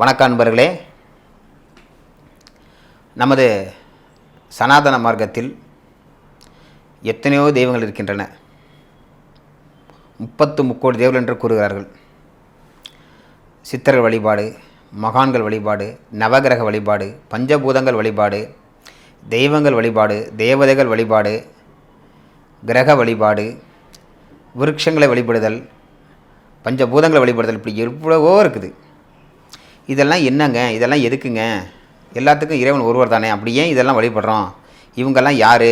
வணக்க அன்பர்களே. நமது சனாதன மார்க்கத்தில் எத்தனையோ தெய்வங்கள் இருக்கின்றன. முப்பத்து முக்கோடி தெய்வங்கள் என்று கூறுகிறார்கள். சித்தர்கள் வழிபாடு மகான்கள் வழிபாடு நவகிரக வழிபாடு பஞ்சபூதங்கள் வழிபாடு தெய்வங்கள் வழிபாடு தேவதைகள் வழிபாடு கிரக வழிபாடு விருட்சங்களை வழிபடுதல் பஞ்சபூதங்களை வழிபடுதல் இப்படி எவ்வளவோ இருக்குது. இதெல்லாம் என்னங்க? இதெல்லாம் எதுக்குங்க? எல்லாத்துக்கும் இறைவன் ஒருவர் தானே. அப்படி ஏன் இதெல்லாம் வழிபடுறோம்? இவங்கெல்லாம் யார்?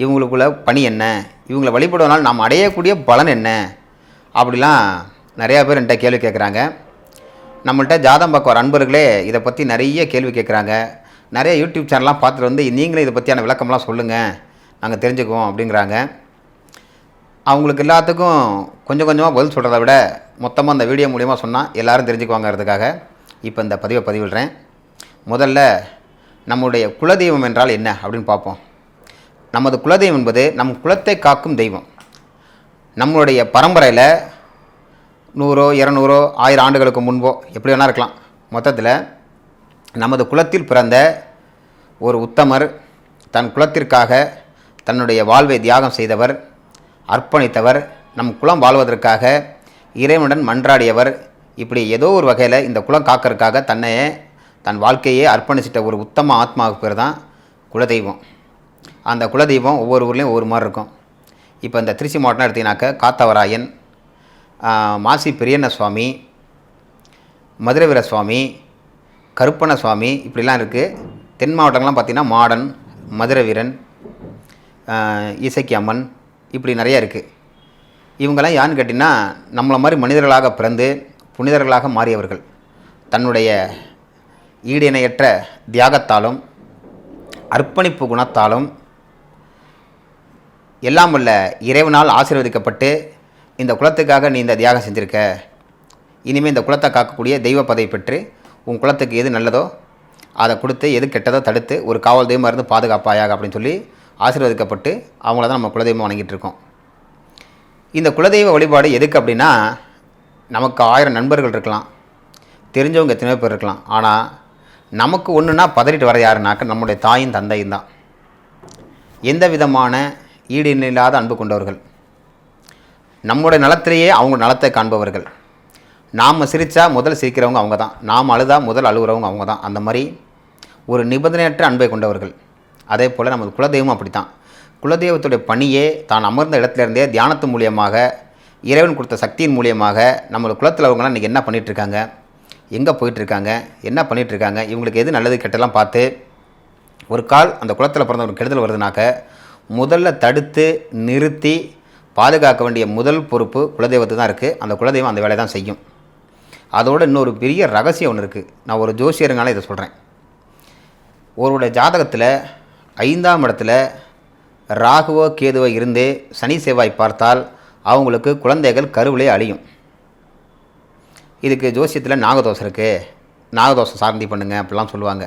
இவங்களுக்குள்ள பணி என்ன? இவங்களை வழிபடுவதனால் நாம் அடையக்கூடிய பலன் என்ன? அப்படிலாம் நிறையா பேர் என்கிட்ட கேள்வி கேட்குறாங்க. நம்மள்ட்ட ஜாதம் பக்கம் அன்பர்களே இதை பற்றி நிறைய கேள்வி கேட்குறாங்க. நிறைய யூடியூப் சேனல்லாம் பார்த்துட்டு வந்து நீங்களும் இதை பற்றியான விளக்கம்லாம் சொல்லுங்கள் நாங்கள் தெரிஞ்சுக்குவோம் அப்படிங்கிறாங்க. அவங்களுக்கு எல்லாத்துக்கும் கொஞ்சம் கொஞ்சமாக பதில் சொல்கிறத விட மொத்தமாக அந்த வீடியோ மூலிமா சொன்னால் எல்லோரும் தெரிஞ்சுக்குவாங்கிறதுக்காக. இப்போ இந்த பதிவை பதிவிடுறேன். முதல்ல நம்முடைய குலதெய்வம் என்றால் என்ன அப்படின்னு பார்ப்போம். நமது குலதெய்வம் என்பது நம் குலத்தை காக்கும் தெய்வம். நம்மளுடைய பரம்பரையில் நூறோ இரநூறோ ஆயிரம் ஆண்டுகளுக்கு முன்போ எப்படி வேணா இருக்கலாம். மொத்தத்தில் நமது குலத்தில் பிறந்த ஒரு உத்தமர் தன் குலத்திற்காக தன்னுடைய வாழ்வை தியாகம் செய்தவர் அர்ப்பணித்தவர் நம் குலம் வாழ்வதற்காக இறைவனுடன் மன்றாடியவர் இப்படி ஏதோ ஒரு வகையில் இந்த குலம் காக்கறதுக்காக தன்னையே தன் வாழ்க்கையே அர்ப்பணிச்சிட்ட ஒரு உத்தம ஆத்மாவுக்கு பேர் தான் குலதெய்வம். அந்த குலதெய்வம் ஒவ்வொரு ஊர்லேயும் ஒவ்வொரு மாதிரி இருக்கும். இப்போ இந்த திருச்சி மாவட்டம் எடுத்தீங்கன்னாக்க காத்தவராயன் மாசி பெரியண்ண சுவாமி மதுரவீர சுவாமி கருப்பண்ண சுவாமி இப்படிலாம் இருக்குது தென் மாவட்டங்கள்லாம் பார்த்திங்கன்னா மாடன் மதுரவீரன் ஆஹ், அம்மன் இப்படி நிறையா இருக்குது இவங்கெல்லாம் யாருன்னு கேட்டிங்கன்னா நம்மளை மாதிரி மனிதர்களாக பிறந்து புனிதர்களாக மாறியவர்கள். தன்னுடைய ஈடிணையற்ற தியாகத்தாலும் அர்ப்பணிப்பு குணத்தாலும் எல்லாம் உள்ள இறைவனால் ஆசீர்வதிக்கப்பட்டு இந்த குலத்துக்காக நீ இந்த தியாகம் செஞ்சுருக்க. இனிமேல் இந்த குலத்தை காக்கக்கூடிய தெய்வ பதவி பெற்று உன் குலத்துக்கு எது நல்லதோ அதை கொடுத்து எது கெட்டதோ தடுத்து ஒரு காவல் தெய்வமாக இருந்து பாதுகாப்பாயாக அப்படின்னு சொல்லி ஆசீர்வதிக்கப்பட்டு அவங்கள தான் நம்ம குலதெய்வம் வணங்கிட்டு இருக்கோம். இந்த குலதெய்வ வழிபாடு எதுக்கு அப்படின்னா நமக்கு ஆயிரம் நண்பர்கள் இருக்கலாம். தெரிஞ்சவங்க எத்தனையோ பேர் இருக்கலாம். ஆனால் நமக்கு ஒன்றுனா பதறிட்டு வர யாருனாக்க நம்முடைய தாயும் தந்தையும் தான். எந்த விதமான ஈடு இல்லாத அன்பு கொண்டவர்கள். நம்முடைய நலத்திலேயே அவங்க நலத்தை காண்பவர்கள். நாம் சிரித்தா முதல் சிரிக்கிறவங்க அவங்க தான். நாம் அழுதா முதல் அழுகிறவங்க அவங்க தான். அந்த மாதிரி ஒரு நிபந்தனையற்ற அன்பை கொண்டவர்கள். அதே போல் நமது குலதெய்வம் அப்படி தான் குலதெய்வத்துடைய பணியே தான் அமர்ந்த இடத்துலேருந்தே தியானத்து மூலியமாக இறைவன் கொடுத்த சக்தியின் மூலியமாக நம்மளோட குலத்தில் அவங்களாம் இன்றைக்கி என்ன பண்ணிகிட்ருக்காங்க எங்கே போயிட்டுருக்காங்க? என்ன பண்ணிகிட்ருக்காங்க இவங்களுக்கு எது நல்லது கெட்டலாம் பார்த்து ஒரு கால் அந்த குளத்தில் பிறந்த ஒரு கெடுதல் வருதுனாக்க முதல்ல தடுத்து நிறுத்தி பாதுகாக்க வேண்டிய முதல் பொறுப்பு குலதெய்வத்து தான் இருக்குது அந்த குலதெய்வம் அந்த வேலையை தான் செய்யும். அதோட இன்னொரு பெரிய ரகசியம் ஒன்று இருக்குது நான் ஒரு ஜோசியருங்கால இதை சொல்கிறேன் ஒருவருடைய ஜாதகத்தில் ஐந்தாம் இடத்துல ராகுவோ கேதுவோ இருந்து சனி செவ்வாய் பார்த்தால் அவங்களுக்கு குழந்தைகள் கருவிலே அழியும். இதுக்கு ஜோசியத்தில் நாகதோஷம் இருக்குது நாகதோஷம் சார்ந்தி பண்ணுங்க அப்படிலாம் சொல்லுவாங்க.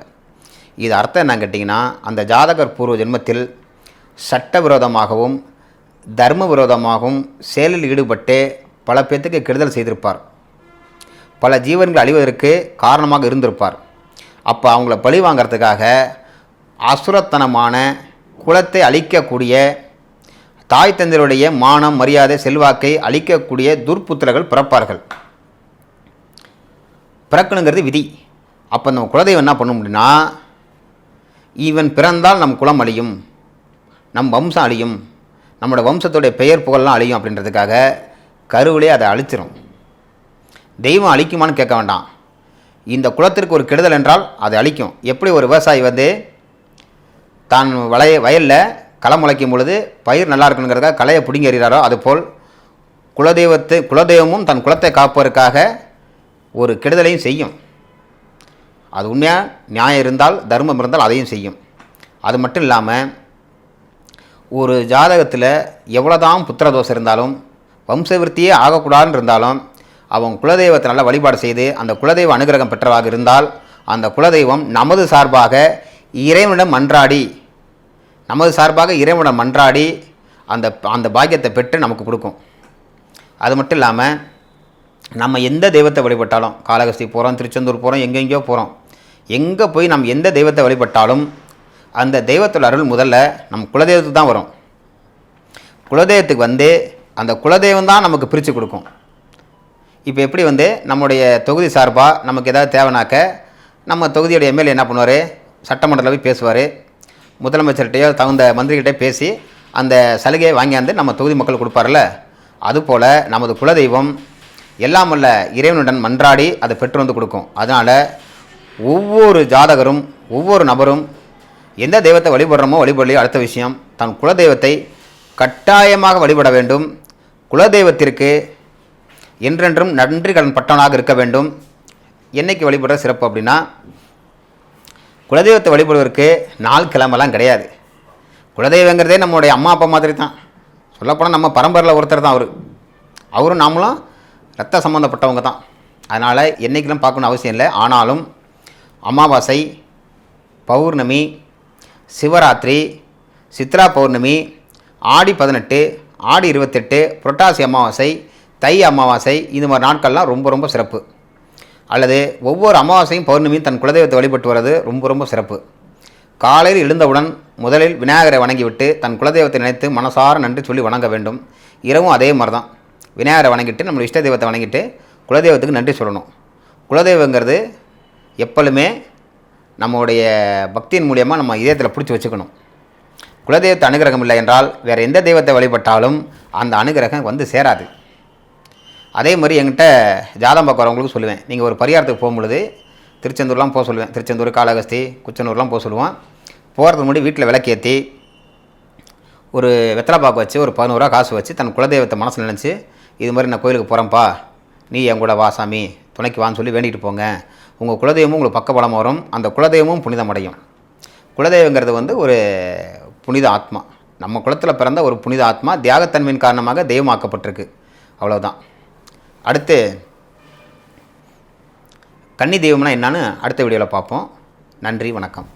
இது அர்த்தம் என்ன கேட்டிங்கன்னா அந்த ஜாதகர் பூர்வ ஜென்மத்தில் சட்டவிரோதமாகவும் தர்ம விரோதமாகவும் செயலில் ஈடுபட்டு பல பேர்த்துக்கு கெடுதல் செய்திருப்பார். பல ஜீவன்கள் அழிவதற்கு காரணமாக இருந்திருப்பார். அப்போ அவங்கள பழி வாங்கிறதுக்காக அசுரத்தனமான குலத்தை அழிக்கக்கூடிய தாய் தந்தையருடைய மானம் மரியாதை செல்வாக்கை அழிக்கக்கூடிய துர்புத்திரர்கள் பிறப்பார்கள். பிறக்கணுங்கிறது விதி. அப்போ நம்ம குலதெய்வம் என்ன பண்ணும் அப்படின்னா இவன் பிறந்தால் நம் குலம் அழியும் நம் வம்சம் அழியும் நம்மளோட வம்சத்துடைய பெயர் புகழ்லாம் அழியும் அப்படின்றதுக்காக கருவிலே அதை அழிச்சிரும். தெய்வம் அழிக்குமான்னு கேட்க வேண்டாம். இந்த குலத்திற்கு ஒரு கெடுதல் என்றால் அதை அழிக்கும். எப்படி ஒரு விவசாயி வந்து தான் வளைய வயலில் களை முளைக்கும் பொழுது பயிர் நல்லா இருக்கணுங்கிறதுக்காக களையை பிடுங்கி எறிகிறாரோ அதுபோல் குலதெய்வத்தை குலதெய்வமும் தன் குலத்தை காப்பதற்காக ஒரு கெடுதலையும் செய்யும். அது உண்மையாக நியாயம் இருந்தால் தர்மம் இருந்தால் அதையும் செய்யும். அது மட்டும் இல்லாமல் ஒரு ஜாதகத்தில் எவ்வளோதான் புத்திர தோஷம் இருந்தாலும் வம்சவிருத்தியே ஆகக்கூடாதுன்னு இருந்தாலும் அவன் குலதெய்வத்தை நல்லா வழிபாடு செய்து அந்த குலதெய்வ அனுகிரகம் பெற்றவாக இருந்தால் அந்த குலதெய்வம் நமது சார்பாக இறைவனிடம் மன்றாடி நமது சார்பாக இறைவனிடம் மன்றாடி அந்த அந்த பாக்கியத்தை பெற்று நமக்கு கொடுக்கும். அது மட்டும் இல்லாமல் நம்ம எந்த தெய்வத்தை வழிபட்டாலும் காளகஸ்தி போகிறோம் திருச்செந்தூர் போகிறோம் எங்கெங்கேயோ போகிறோம் எங்கே போய் நம்ம எந்த தெய்வத்தை வழிபட்டாலும் அந்த தெய்வத்தோட அருள் முதல்ல நம்ம குலதெய்வத்துக்கு தான் வரும். குலதெய்வத்துக்கு வந்து அந்த குலதெய்வம் தான் நமக்கு பிரித்து கொடுக்கும். இப்போ எப்படி வந்து நம்முடைய தொகுதி சார்பாக நமக்கு ஏதாவது தேவைனாக்க நம்ம தொகுதியோட எம்எல்ஏ என்ன பண்ணுவார்? சட்டமன்றத்தில் போய் பேசுவார். முதலமைச்சர்கிட்டையோ தகுந்த மந்திரிகிட்டே பேசி அந்த சலுகையை வாங்கியாந்து நம்ம தொகுதி மக்கள் கொடுப்பார்ல அதுபோல் நமது குலதெய்வம் எல்லாம் உள்ள இறைவனுடன் மன்றாடி அதை பெற்று வந்து கொடுக்கும். அதனால் ஒவ்வொரு ஜாதகரும் ஒவ்வொரு நபரும் எந்த தெய்வத்தை வழிபடுறோமோ வழிபடலையோ அடுத்த விஷயம் தன் குலதெய்வத்தை கட்டாயமாக வழிபட வேண்டும். குலதெய்வத்திற்கு என்றென்றும் நன்றி கடன் பட்டவனாக இருக்க வேண்டும். என்னைக்கு வழிபடுற சிறப்பு அப்படின்னா குலதெய்வத்தை வழிபடுவதற்கு நாள் கிழமெல்லாம் கிடையாது. குலதெய்வங்கிறதே நம்மளுடைய அம்மா அப்பா மாதிரி தான் சொல்லப்போனால் நம்ம பரம்பரையில் ஒருத்தர் தான் அவர். அவரும் நாமளும் ரத்த சம்மந்தப்பட்டவங்க தான். அதனால் என்றைக்கெல்லாம் பார்க்கணும் அவசியம் இல்லை. ஆனாலும் அமாவாசை பௌர்ணமி சிவராத்திரி சித்ரா பௌர்ணமி ஆடி பதினெட்டு ஆடி இருபத்தெட்டு புரட்டாசி அமாவாசை தை அமாவாசை இது மாதிரி நாட்கள்லாம் ரொம்ப ரொம்ப சிறப்பு. அல்லது ஒவ்வொரு அமாவாசையும் பௌர்ணமியும் தன் குலதெய்வத்தை வழிபட்டு வர்றது ரொம்ப ரொம்ப சிறப்பு. காலையில் எழுந்தவுடன் முதலில் விநாயகரை வணங்கிவிட்டு தன் குலதெய்வத்தை நினைத்து மனசார நன்றி சொல்லி வணங்க வேண்டும். இரவும் அதே மாதிரி தான் விநாயகரை வணங்கிட்டு நம்ம இஷ்ட தெய்வத்தை வணங்கிட்டு குலதெய்வத்துக்கு நன்றி சொல்லணும். குலதெய்வங்கிறது எப்பொழுதுமே நம்மளுடைய பக்தியின் மூலியமாக நம்ம இதயத்தில் பிடிச்சி வச்சுக்கணும். குலதெய்வத்தை அனுகிரகம் இல்லை என்றால் வேறு எந்த தெய்வத்தை வழிபட்டாலும் அந்த அனுகிரகம் வந்து சேராது. அதே மாதிரி என்கிட்ட ஜாதம் பார்க்க சொல்லுவேன். நீங்கள் ஒரு பரிகாரத்துக்கு போகும்பொழுது திருச்செந்தூர்லாம் போக சொல்லுவேன். திருச்செந்தூர் காளகஸ்தி குச்சனூர்லாம் போக சொல்லுவான். போகிறதுக்கு முன்னாடி வீட்டில் விளக்கேற்றி ஒரு வெத்தலை பாக்கு வச்சு ஒரு பதினோருவா காசு வச்சு தன் குலதெய்வத்தை மனசில் நினச்சி இது மாதிரி நான் கோயிலுக்கு போகிறேன்ப்பா நீ என் கூட வா சாமி துணைக்கு வான்னு சொல்லி வேண்டிகிட்டு போங்க. உங்கள் குலதெய்வமும் உங்களுக்கு பக்க பலம் வரும். அந்த குலதெய்வமும் புனிதமடையும் குலதெய்வங்கிறது வந்து ஒரு புனித ஆத்மா. நம்ம குலத்தில் பிறந்த ஒரு புனித ஆத்மா தியாகத்தன்மையின் காரணமாக தெய்வமாக்கப்பட்டிருக்கு. அவ்வளோதான் அடுத்து கன்னி தெய்வம்னா என்னன்னு அடுத்த வீடியோவில் பார்ப்போம். நன்றி வணக்கம்.